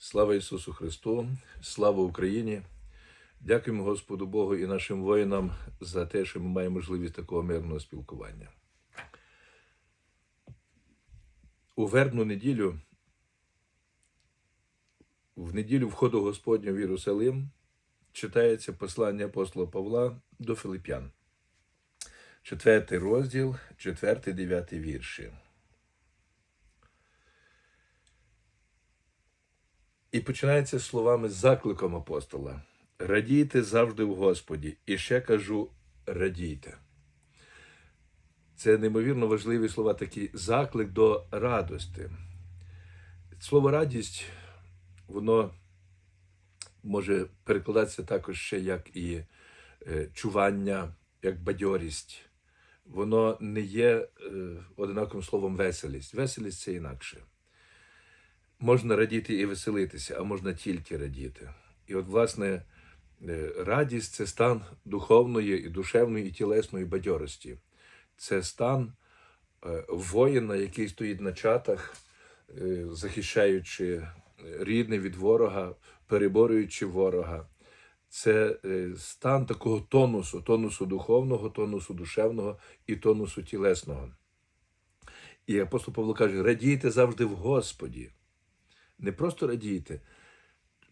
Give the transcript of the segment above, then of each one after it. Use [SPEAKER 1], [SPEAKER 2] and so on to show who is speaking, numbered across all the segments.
[SPEAKER 1] Слава Ісусу Христу, слава Україні! Дякуємо Господу Богу і нашим воїнам за те, що ми маємо можливість такого мирного спілкування. У вербну неділю, в неділю входу Господня в Єрусалим, читається послання апостола Павла до Филип'ян. Четвертий розділ, четвертий, дев'ятий вірші. І починається словами закликом апостола: Радійте завжди в Господі. І ще кажу: радійте. Це неймовірно важливі слова, такий заклик до радости. Слово радість, воно може перекладатися також ще як і е, чування, як бадьорість. Воно не є е, одинаковим словом веселість. Веселість це інакше можна радіти і веселитися, а можна тільки радіти. І от, власне, е, радість це стан духовної, і душевної і тілесної бадьорості. Це стан е, воїна, який стоїть на чатах, е, захищаючи рідне від ворога, переборюючи ворога. Це стан такого тонусу, тонусу духовного, тонусу душевного і тонусу тілесного. І апостол Павло каже: радійте завжди в Господі не просто радійте.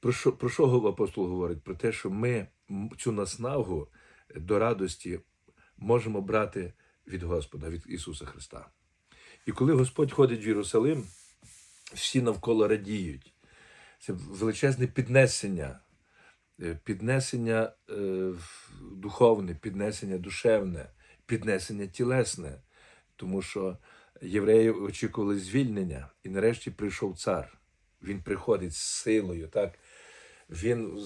[SPEAKER 1] Про що про що апостол говорить? Про те, що ми цю наснагу до радості можемо брати від Господа, від Ісуса Христа. І коли Господь ходить в Єрусалим, всі навколо радіють. Це величезне піднесення, е, піднесення е, духовне, піднесення душевне, піднесення тілесне, тому що євреї очікували звільнення, і нарешті прийшов цар. Він приходить з силою, так? Він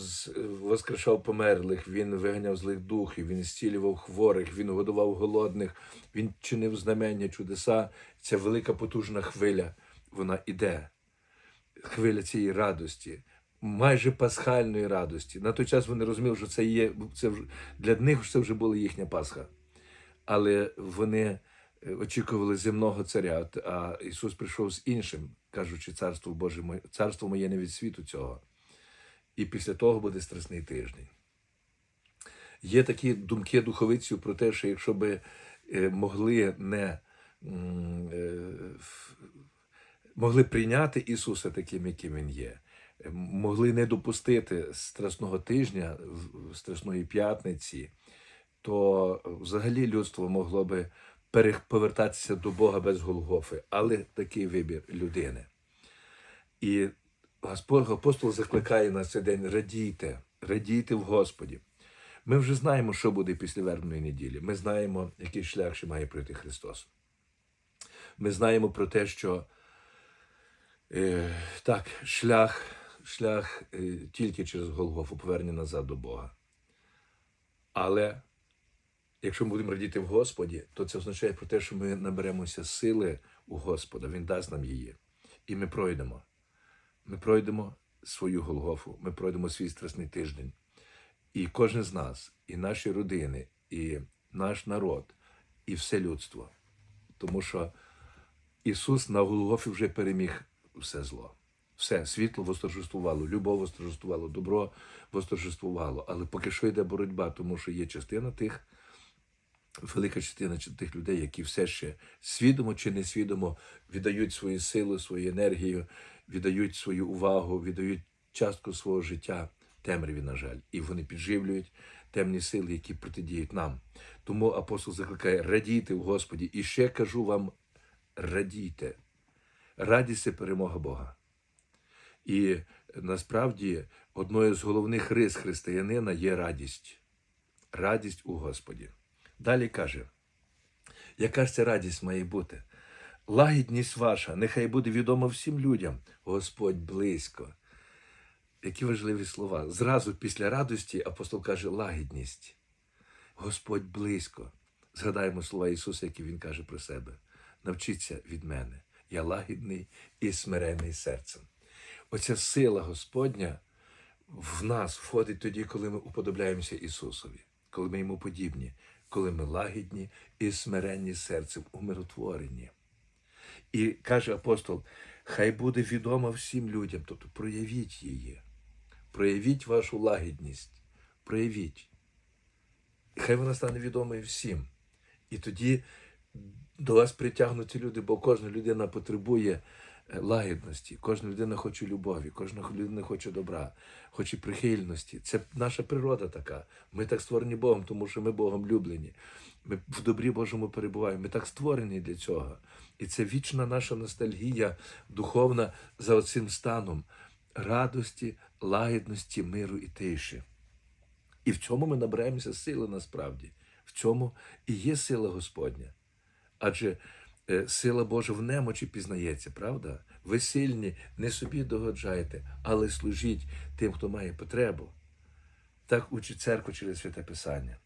[SPEAKER 1] воскрешав померлих, він виганяв злих духів, він зцілював хворих, він годував голодних, він чинив знамення, чудеса. Ця велика потужна хвиля, вона іде. Хвиля цієї радості, майже пасхальної радості. На той час вони розуміли, що це є це вже, для них це вже була їхня Пасха. Але вони очікували земного царя, а Ісус прийшов з іншим, кажучи, царство Боже моє, царство моє не від світу цього. І після того буде страсний тиждень. Є такі думки духовиців про те, що якщо би е, могли не е, могли прийняти Ісуса таким, яким Він є, могли не допустити страсного тижня, страсної п'ятниці, то взагалі людство могло би повертатися до Бога без Голгофи, але такий вибір людини. І Господь апостол закликає на цей день: радійте, радійте в Господі. Ми вже знаємо, що буде після вербної неділі. Ми знаємо, який шлях ще має пройти Христос. Ми знаємо про те, що е, так, шлях шлях е, тільки через Голгофу повернення назад до Бога. Але Якщо ми будемо радіти в Господі, то це означає про те, що ми наберемося сили у Господа, Він дасть нам її. І ми пройдемо. Ми пройдемо свою Голгофу, ми пройдемо свій страсний тиждень. І кожен з нас, і наші родини, і наш народ, і все людство. Тому що Ісус на Голгофі вже переміг все зло. Все, світло восторжествувало, любов восторжествувало, добро восторжествувало. Але поки що йде боротьба, тому що є частина тих велика частина тих людей, які все ще свідомо чи несвідомо віддають свою силу, свою енергію, віддають свою увагу, віддають частку свого життя темряві, на жаль, і вони підживлюють темні сили, які протидіють нам. Тому апостол закликає радійте в Господі. І ще кажу вам: радійте. Радість це перемога Бога. І насправді одною з головних рис християнина є радість. Радість у Господі. Далі каже, яка ж ця радість має бути? Лагідність ваша, нехай буде відома всім людям, Господь близько. Які важливі слова. Зразу після радості апостол каже лагідність. Господь близько. Згадаємо слова Ісуса, які Він каже про себе. Навчіться від мене. Я лагідний і смирений серцем. Оця сила Господня в нас входить тоді, коли ми уподобляємося Ісусові, коли ми йому подібні, коли ми лагідні і смиренні серцем, умиротворені. І каже апостол: хай буде відома всім людям. Тобто проявіть її, проявіть вашу лагідність, проявіть. Хай вона стане відомою всім. І тоді до вас притягнуті люди, бо кожна людина потребує лагідності, кожна людина хоче любові, кожна людина хоче добра, хоче прихильності. Це наша природа така. Ми так створені Богом, тому що ми Богом люблені. Ми в добрі Божому перебуваємо. Ми так створені для цього. І це вічна наша ностальгія духовна за оцим станом радості, лагідності, миру і тиші. І в цьому ми набираємося сили насправді. В цьому і є сила Господня. Адже е, сила Божа в немочі пізнається, правда? Ви сильні, не собі догоджайте, але служіть тим, хто має потребу. Так учить церква через святе Писання.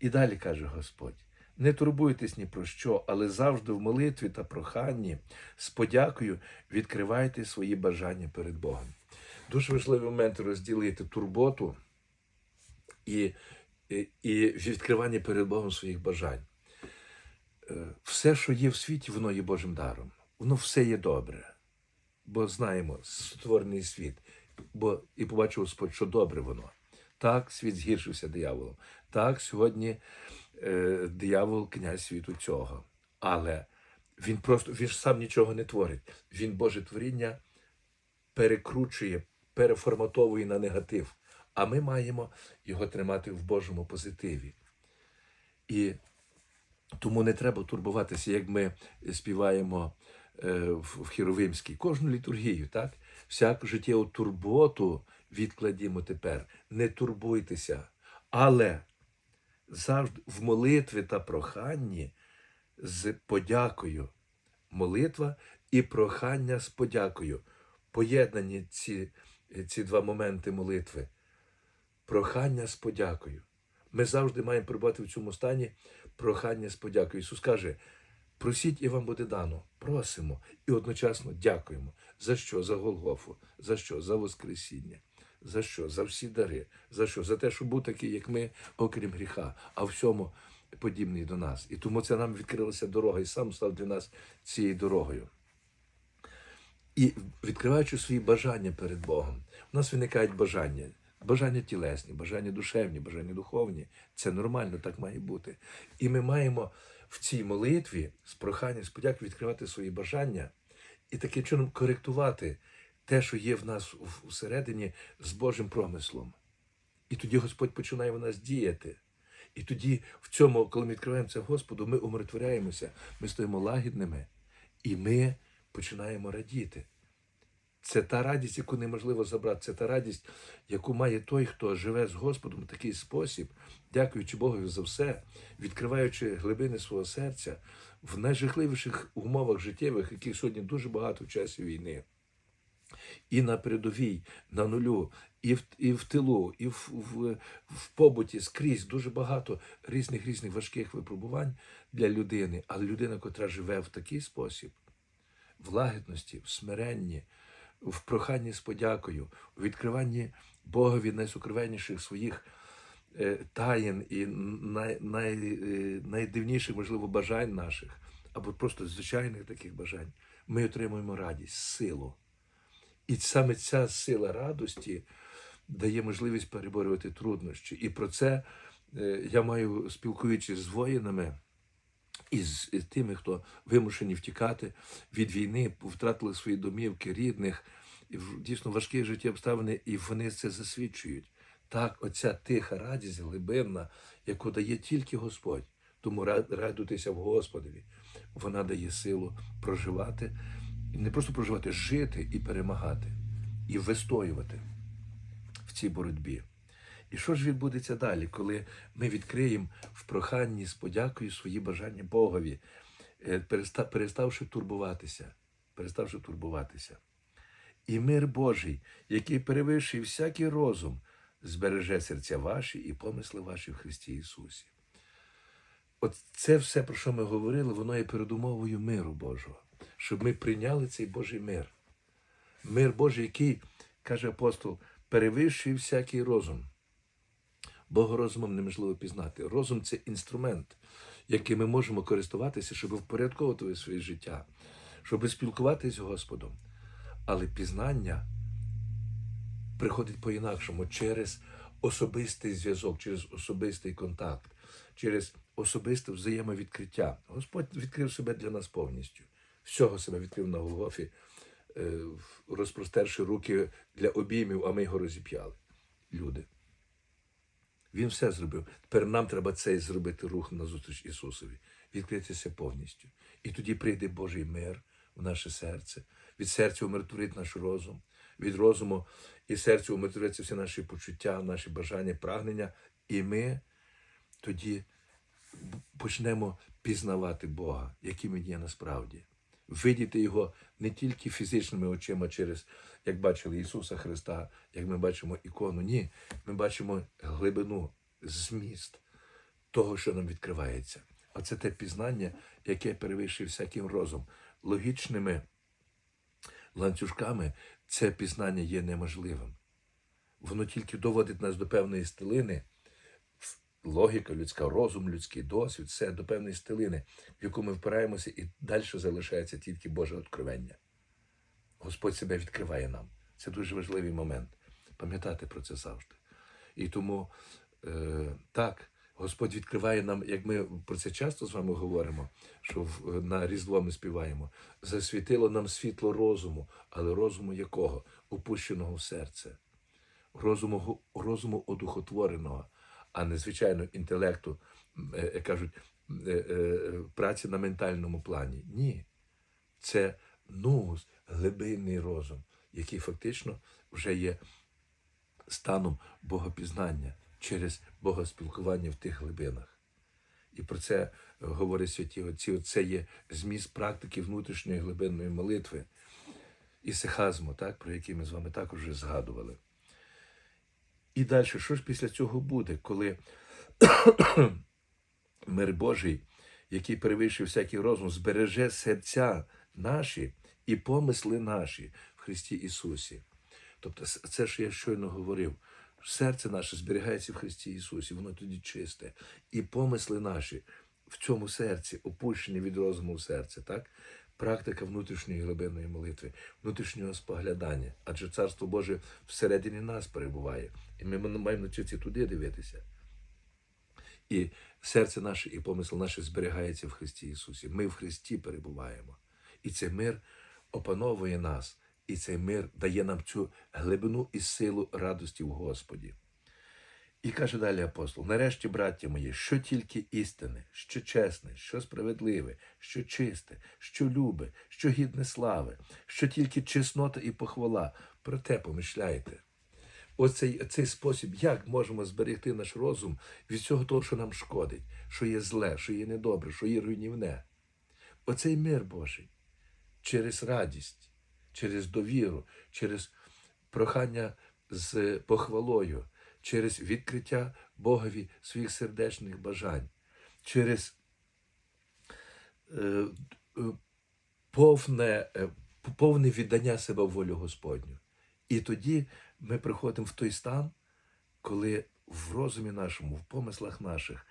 [SPEAKER 1] І далі каже Господь: не турбуйтесь ні про що, але завжди в молитві та проханні з подякою відкривайте свої бажання перед Богом. Дуже важливий момент розділити турботу і, і, і відкривання перед Богом своїх бажань. Е, Все, що є в світі, воно є Божим даром. Воно все є добре. Бо знаємо, створений світ, бо і побачив Господь, що добре воно. Так, світ згіршився дияволом. Так, сьогодні е, диявол князь світу цього. Але він просто він ж сам нічого не творить. Він Боже творіння перекручує, переформатовує на негатив. А ми маємо його тримати в Божому позитиві. І тому не треба турбуватися, як ми співаємо е, в Хіровимській, кожну літургію, так? Всяку життєву турботу відкладімо тепер. Не турбуйтеся, але завжди в молитві та проханні з подякою. Молитва і прохання з подякою. Поєднані ці, ці два моменти молитви. Прохання з подякою. Ми завжди маємо перебувати в цьому стані прохання з подякою. Ісус каже: просіть і вам буде дано. Просимо і одночасно дякуємо. За що? За Голгофу, за що? За Воскресіння. За що? За всі дари. За що? За те, щоб був такий, як ми, окрім гріха, а всьому подібний до нас. І тому це нам відкрилася дорога, і сам став для нас цією дорогою. І відкриваючи свої бажання перед Богом, у нас виникають бажання. Бажання тілесні, бажання душевні, бажання духовні. Це нормально, так має бути. І ми маємо в цій молитві з проханням, з подяки відкривати свої бажання і таким чином коректувати те, що є в нас всередині з Божим промислом. І тоді Господь починає в нас діяти. І тоді, в цьому, коли ми відкриваємо це Господу, ми умиротворяємося, ми стаємо лагідними, і ми починаємо радіти. Це та радість, яку неможливо забрати. Це та радість, яку має той, хто живе з Господом в такий спосіб, дякуючи Богу за все, відкриваючи глибини свого серця в найжахливіших умовах життєвих, яких сьогодні дуже багато в часі війни. І на передовій, на нулю, і в, і в тилу, і в, в, в побуті скрізь дуже багато різних різних важких випробувань для людини. Але людина, котра живе в такий спосіб, в лагідності, в смиренні, в проханні з подякою, у відкриванні Богові найсукровенніших своїх е, таїн і най, най, е, найдивніших, можливо, бажань наших, або просто звичайних таких бажань, ми отримуємо радість, силу. І саме ця сила радості дає можливість переборювати труднощі. І про це е, я маю, спілкуючись з воїнами, і з і тими, хто вимушені втікати від війни, втратили свої домівки, рідних, дійсно важкі життєві обставини, і вони це засвідчують. Так, оця тиха радість, глибинна, яку дає тільки Господь. Тому ра- радуйтеся в Господові. Вона дає силу проживати, і не просто проживати, жити і перемагати, і вистоювати в цій боротьбі. І що ж відбудеться далі, коли ми відкриємо в проханні з подякою свої бажання Богові, е, переставши турбуватися, переставши турбуватися. І мир Божий, який перевищує всякий розум, збереже серця ваші і помисли ваші в Христі Ісусі. От це все, про що ми говорили, воно є передумовою миру Божого, щоб ми прийняли цей Божий мир. Мир Божий, який, каже апостол, перевищує всякий розум. Бога розумом неможливо пізнати. Розум це інструмент, яким ми можемо користуватися, щоб впорядковувати своє життя, щоб спілкуватися з Господом. Але пізнання приходить по-інакшому через особистий зв'язок, через особистий контакт, через особисте взаємовідкриття. Господь відкрив себе для нас повністю. Всього себе відкрив на Голгофі, е, розпростерши руки для обіймів, а ми його розіп'яли. Люди. Він все зробив. Тепер нам треба цей зробити рух назустріч Ісусові, відкритися повністю. І тоді прийде Божий мир в наше серце. Від серця умиротворить наш розум, від розуму і серця умиротвориться всі наші почуття, наші бажання, прагнення. І ми тоді почнемо пізнавати Бога, яким він є насправді. Видіти його не тільки фізичними очима через, як бачили Ісуса Христа, як ми бачимо ікону. Ні, ми бачимо глибину, зміст того, що нам відкривається. А це те пізнання, яке перевищує всяким розум. Логічними ланцюжками це пізнання є неможливим. Воно тільки доводить нас до певної стелини, логіка людська, розум людський, досвід, все до певної стелини, в яку ми впираємося, і далі залишається тільки Боже откровення. Господь себе відкриває нам. Це дуже важливий момент. Пам'ятати про це завжди. І тому е, так, Господь відкриває нам, як ми про це часто з вами говоримо, що в, на Різдво ми співаємо, засвітило нам світло розуму, але розуму якого? Опущеного в серце, розуму, розуму одухотвореного, а не звичайно інтелекту, е, е, кажуть, е, праці на ментальному плані. Ні. Це нугус, глибинний розум, який фактично вже є станом богопізнання через богоспілкування в тих глибинах. І про це говорять святі отці. Це є зміст практики внутрішньої глибинної молитви і сихазму, так, про який ми з вами також вже згадували. І далі, що ж після цього буде, коли мир Божий, який перевищує всякий розум, збереже серця наші і помисли наші в Христі Ісусі. Тобто, це, що я щойно говорив, серце наше зберігається в Христі Ісусі, воно тоді чисте. І помисли наші в цьому серці, опущені від розуму в серце, так? Практика внутрішньої глибинної молитви, внутрішнього споглядання. Адже Царство Боже всередині нас перебуває. І ми маємо навчитися туди дивитися. І серце наше, і помисл наш зберігається в Христі Ісусі. Ми в Христі перебуваємо. І цей мир опановує нас, і цей мир дає нам цю глибину і силу радості в Господі. І каже далі апостол: нарешті, браття мої, що тільки істинне, що чесне, що справедливе, що чисте, що любе, що гідне слави, що тільки чеснота і похвала, про те помишляйте. Оцей цей спосіб, як можемо зберегти наш розум від всього того, що нам шкодить, що є зле, що є недобре, що є руйнівне. Оцей мир Божий через радість, через довіру, через прохання з похвалою, через відкриття Богові своїх сердечних бажань, через е, е, повне, е, повне віддання себе в волю Господню. І тоді ми приходимо в той стан, коли в розумі нашому, в помислах наших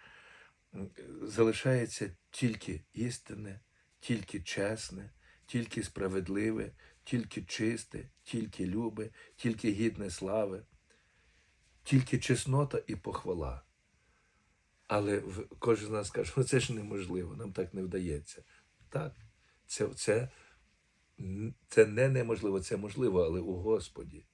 [SPEAKER 1] залишається тільки істинне, тільки чесне, тільки справедливе, тільки чисте, тільки любе, тільки гідне слави, тільки чеснота і похвала. Але кожен з нас каже, ну це ж неможливо, нам так не вдається. Так, це, це, це не неможливо, це можливо, але у Господі.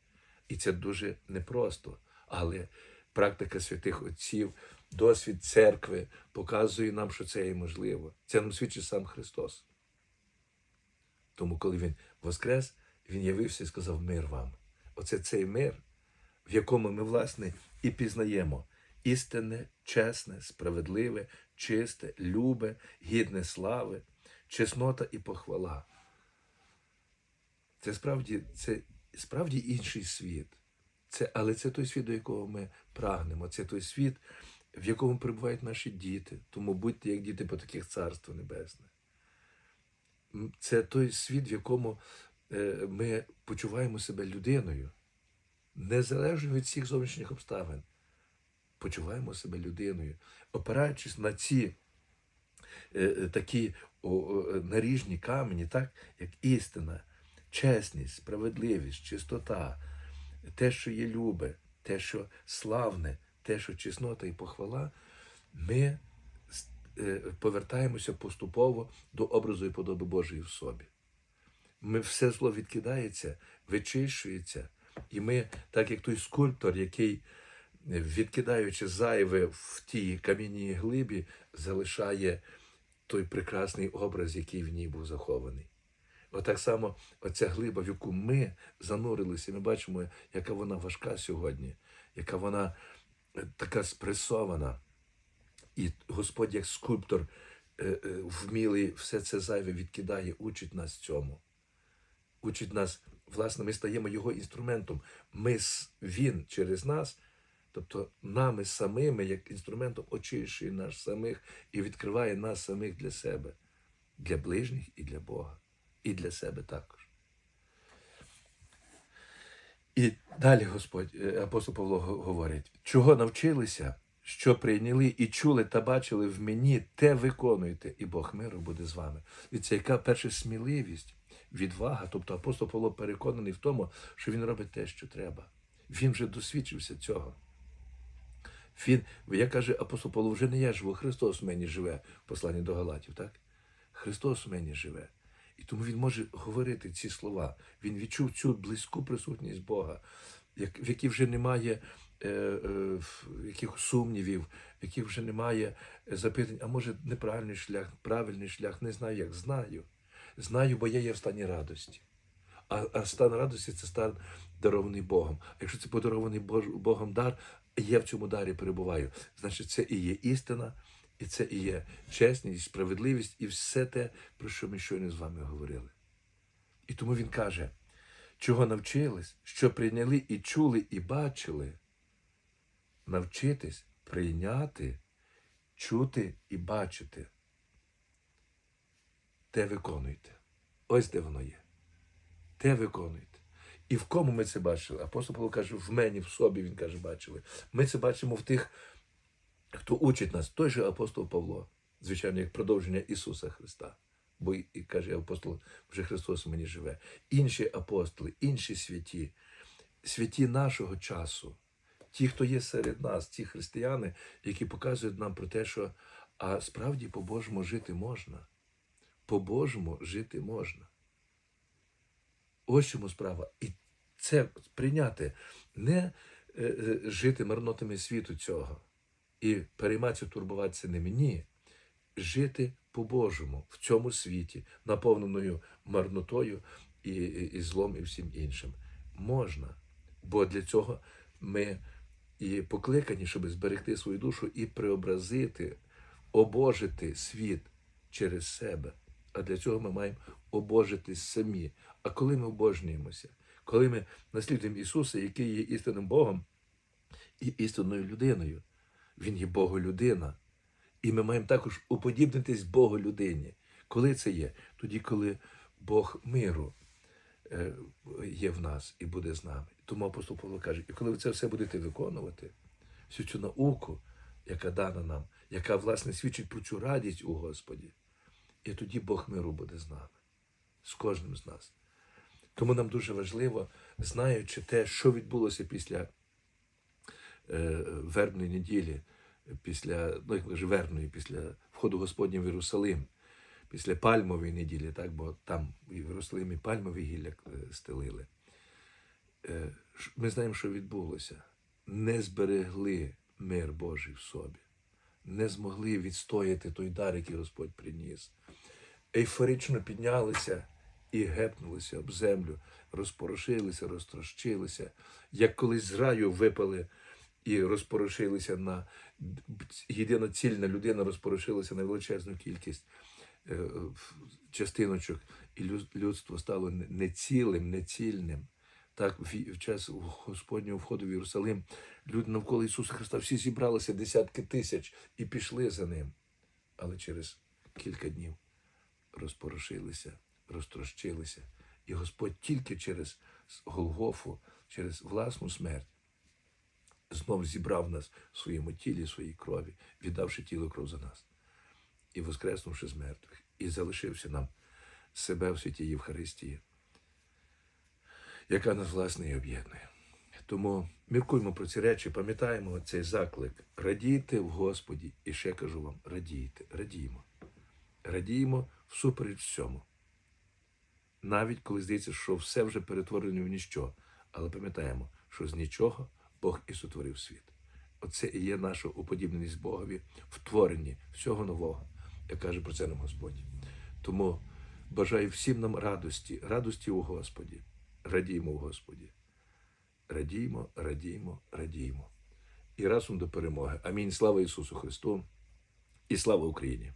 [SPEAKER 1] І це дуже непросто. Але практика святих отців, досвід церкви показує нам, що це є можливо. Це нам свідчить сам Христос. Тому, коли Він воскрес, Він явився і сказав мир вам. Оце цей мир, в якому ми, власне, і пізнаємо істинне, чесне, справедливе, чисте, любе, гідне слави, чеснота і похвала. Це справді, це справді інший світ. Це, але це той світ, до якого ми прагнемо. Це той світ, в якому перебувають наші діти. Тому будьте як діти по таких царство небесне. Це той світ, в якому е, ми почуваємо себе людиною, незалежно від всіх зовнішніх обставин. Почуваємо себе людиною, опираючись на ці е, такі наріжні камені, так, як істина, чесність, справедливість, чистота, те, що є любе, те, що славне, те, що чеснота і похвала, ми е, повертаємося поступово до образу і подоби Божої в собі. Ми все зло відкидається, вичищується, і ми, так як той скульптор, який, е, відкидаючи зайве в тій кам'яній глибі, залишає той прекрасний образ, який в ній був захований. Отак само оця глиба, в яку ми занурилися, ми бачимо, яка вона важка сьогодні, яка вона е, така спресована. І Господь, як скульптор, е, е, вмілий, все це зайве відкидає, учить нас цьому. Учить нас, власне, ми стаємо його інструментом. Ми, він через нас, тобто нами самими, як інструментом, очищує нас самих і відкриває нас самих для себе, для ближніх і для Бога, і для себе також. І далі Господь, е, апостол Павло говорить, чого навчилися, що прийняли і чули та бачили в мені, те виконуйте, і Бог миру буде з вами. І це яка перша сміливість, відвага. Тобто апостол Павло переконаний в тому, що він робить те, що треба. Він вже досвідчився цього. Він, як каже апостол Павло, вже не я живу, Христос в мені живе в посланні до Галатів, так? Христос в мені живе. І тому він може говорити ці слова. Він відчув цю близьку присутність Бога, як, в якій вже немає е, е, якихось сумнівів, в яких вже немає е, запитань, а може неправильний шлях, правильний шлях, не знаю як. Знаю. Знаю, бо я є в стані радості. А, а стан радості це стан дарований Богом. А якщо це подарований Богом дар, я в цьому дарі перебуваю. Значить, це і є істина, і це і є чесність, справедливість, і все те, про що ми щойно з вами говорили. І тому він каже, чого навчились, що прийняли і чули, і бачили. Навчитись прийняти, чути і бачити. Те виконуйте. Ось де воно є. Те виконуйте. І в кому ми це бачили? Апостол Павло каже, в мені, в собі, він каже, бачили. Ми це бачимо в тих, хто учить нас, той же апостол Павло, звичайно, як продовження Ісуса Христа. Бо і каже апостол, вже Христос мені живе. Інші апостоли, інші святі, святі нашого часу, ті, хто є серед нас, ті християни, які показують нам про те, що а справді по-божому жити можна. По-божому жити можна. Ось чому справа. І це прийняти, не е, е, жити марнотами світу цього і перейматися, турбуватися не мені, жити по-божому в цьому світі, наповненою марнотою і, і, і злом, і всім іншим. Можна, бо для цього ми і покликані, щоб зберегти свою душу і преобразити, обожити світ через себе. А для цього ми маємо обожитись самі. А коли ми обожнюємося, коли ми наслідуємо Ісуса, який є істинним Богом і істинною людиною, Він є Боголюдина. І ми маємо також уподібнитись Богу людині. Коли це є? Тоді, коли Бог миру е, є в нас і буде з нами. Тому апостол Павло каже, і коли ви це все будете виконувати, всю цю науку, яка дана нам, яка власне свідчить про цю радість у Господі, і тоді Бог миру буде з нами, з кожним з нас. Тому нам дуже важливо, знаючи те, що відбулося після вербної неділі, після ну, як вербної, після входу Господня в Єрусалим, після пальмової неділі, так, бо там в Єрусалимі пальмові гілля е, стелили. Е, Ми знаємо, що відбулося. Не зберегли мир Божий в собі, не змогли відстояти той дар, який Господь приніс. Ейфорично піднялися і гепнулися об землю, розпорошилися, розтрощилися, як колись з раю випали і розпорошилися на єдина цільна людина розпорошилася на величезну кількість е, частиночок, і людство стало нецілим, нецільним. Так, в, час Господнього входу в Єрусалим люди навколо Ісуса Христа всі зібралися десятки тисяч і пішли за ним. Але через кілька днів розпорошилися, розтрощилися. І Господь тільки через Голгофу, через власну смерть знов зібрав нас в своєму тілі, своїй крові, віддавши тіло кров за нас. і воскреснувши з мертвих, і залишивши нам себе в святій Євхаристії, яка нас власне і об'єднує. Тому міркуємо про ці речі, пам'ятаємо цей заклик. Радійте в Господі. І ще кажу вам: радійте, радіємо. Радіємо всупереч всьому. Навіть коли здається, що все вже перетворено в ніщо. Але пам'ятаємо, що з нічого Бог і сотворив світ. Оце і є наша уподібненість Богові в творенні всього нового, як каже про це нам Господь. Тому бажаю всім нам радості, радості у Господі. Радіймо в Господі. Радіймо, радіймо, радіймо. І разом до перемоги. Амінь. Слава Ісусу Христу і слава Україні!